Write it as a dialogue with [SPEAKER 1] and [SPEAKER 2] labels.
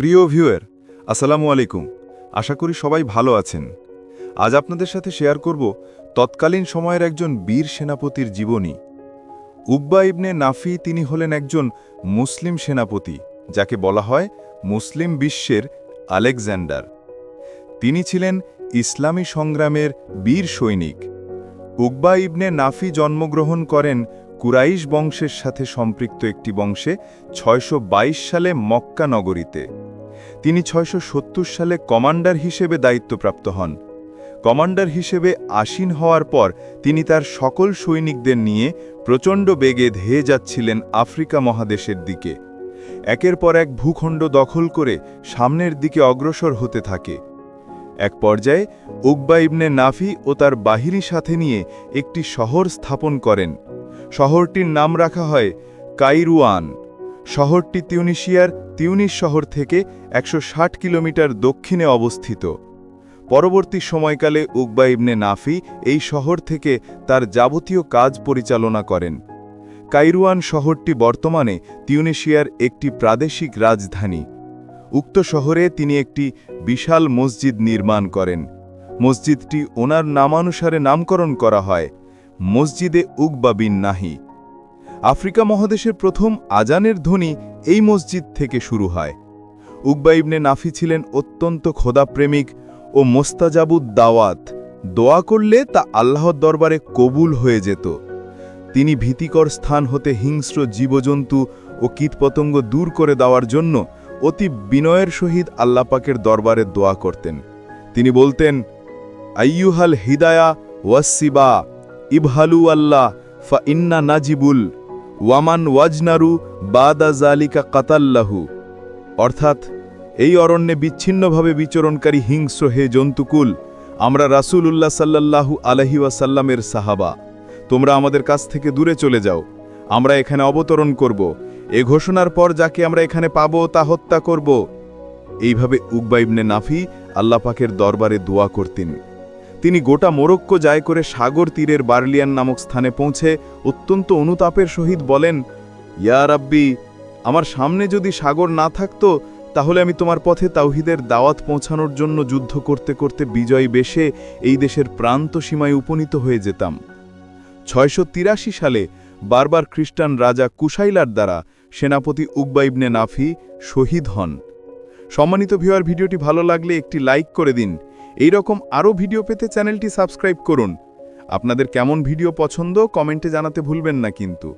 [SPEAKER 1] প্রিয় ভিউয়ার, আসসালামু আলাইকুম। আশা করি সবাই ভালো আছেন। আজ আপনাদের সাথে শেয়ার করব তৎকালীন সময়ের একজন বীর সেনাপতির জীবনী। উব্বা ইবনে নাফি তিনি হলেন একজন মুসলিম সেনাপতি, যাকে বলা হয় মুসলিম বিশ্বের আলেকজান্ডার। তিনি ছিলেন ইসলামী সংগ্রামের বীর সৈনিক। উকবা ইবনে নাফি জন্মগ্রহণ করেন কুরাইশ বংশের সাথে সম্পৃক্ত একটি বংশে ছয়শো বাইশ সালে মক্কা নগরীতে। তিনি ছয়শো সত্তর সালে কমান্ডার হিসেবে দায়িত্বপ্রাপ্ত হন। কমান্ডার হিসেবে আসীন হওয়ার পর তিনি তার সকল সৈনিকদের নিয়ে প্রচণ্ড বেগে ধেয়ে যাচ্ছিলেন আফ্রিকা মহাদেশের দিকে। একের পর এক ভূখণ্ড দখল করে সামনের দিকে অগ্রসর হতে থাকে। এক পর্যায়ে উকবা ইবনে নাফি ও তার বাহিনী সাথে নিয়ে একটি শহর স্থাপন করেন। শহরটির নাম রাখা হয় কাইরুয়ান। শহরটি তিউনিশিয়ার তিউনিস শহর থেকে একশো ষাট কিলোমিটার দক্ষিণে অবস্থিত। পরবর্তী সময়কালে উকবা ইবনে নাফি এই শহর থেকে তার যাবতীয় কাজ পরিচালনা করেন। কাইরুয়ান শহরটি বর্তমানে তিউনিশিয়ার একটি প্রাদেশিক রাজধানী। উক্ত শহরে তিনি একটি বিশাল মসজিদ নির্মাণ করেন। মসজিদটি ওনার নামানুসারে নামকরণ করা হয়। মসজিদে উকবা বিন নাহি। আফ্রিকা মহাদেশের প্রথম আজানের ধ্বনি এই মসজিদ থেকে শুরু হয়। উকবা ইবনে নাফি ছিলেন অত্যন্ত খোদাপ্রেমিক ও মোস্তাজাবুদ দাওয়াত। দোয়া করলে তা আল্লাহর দরবারে কবুল হয়ে যেত। তিনি ভীতিকর স্থান হতে হিংস্র জীবজন্তু ও কীটপতঙ্গ দূর করে দেওয়ার জন্য অতি বিনয়ের সহিত আল্লাপাকের দরবারে দোয়া করতেন। তিনি বলতেন, আইয়ুহাল হিদায়া ওয়াসিবা ইবহালু আল্লাহ, ফা ইন্না নাজিবুল ওয়ামান ওয়াজনারু বাদা জালিকা কাতাল্লাহু। অর্থাৎ, এই অরণ্যে বিচ্ছিন্নভাবে বিচরণকারী হিংস্র হে জন্তুকুল, আমরা রাসূল উল্লাহ সাল্লাল্লাহু আলহি ওয়াসাল্লামের সাহাবা। তোমরা আমাদের কাছ থেকে দূরে চলে যাও, আমরা এখানে অবতরণ করব। এ ঘোষণার পর যাকে আমরা এখানে পাব, তা হত্যা করব। এইভাবে উকবা ইবনে নাফি আল্লাহ পাকের দরবারে দোয়া করতেন। তিনি গোটা মোরক্কো যায় করে সাগর তীরের বার্লিয়ান নামক স্থানে পৌঁছে অত্যন্ত অনুতাপের সহিত বলেন, ইয়া রাব্বি, আমার সামনে যদি সাগর না থাকতো, তাহলে আমি তোমার পথে তাওহিদের দাওয়াত পৌঁছানোর জন্য যুদ্ধ করতে করতে বিজয়ী বেশে এই দেশের প্রান্ত সীমায় উপনীত হয়ে যেতাম। ছয়শো তিরাশি সালে বারবার খ্রিস্টান রাজা কুশাইলার দ্বারা সেনাপতি উকবা ইবনে নাফি শহীদ হন। সম্মানিত ভিউয়ার, ভিডিওটি ভালো লাগলে একটি লাইক করে দিন। এই রকম আরও ভিডিও পেতে চ্যানেলটি সাবস্ক্রাইব করুন। আপনাদের কেমন ভিডিও পছন্দ কমেন্টে জানাতে ভুলবেন না কিন্তু।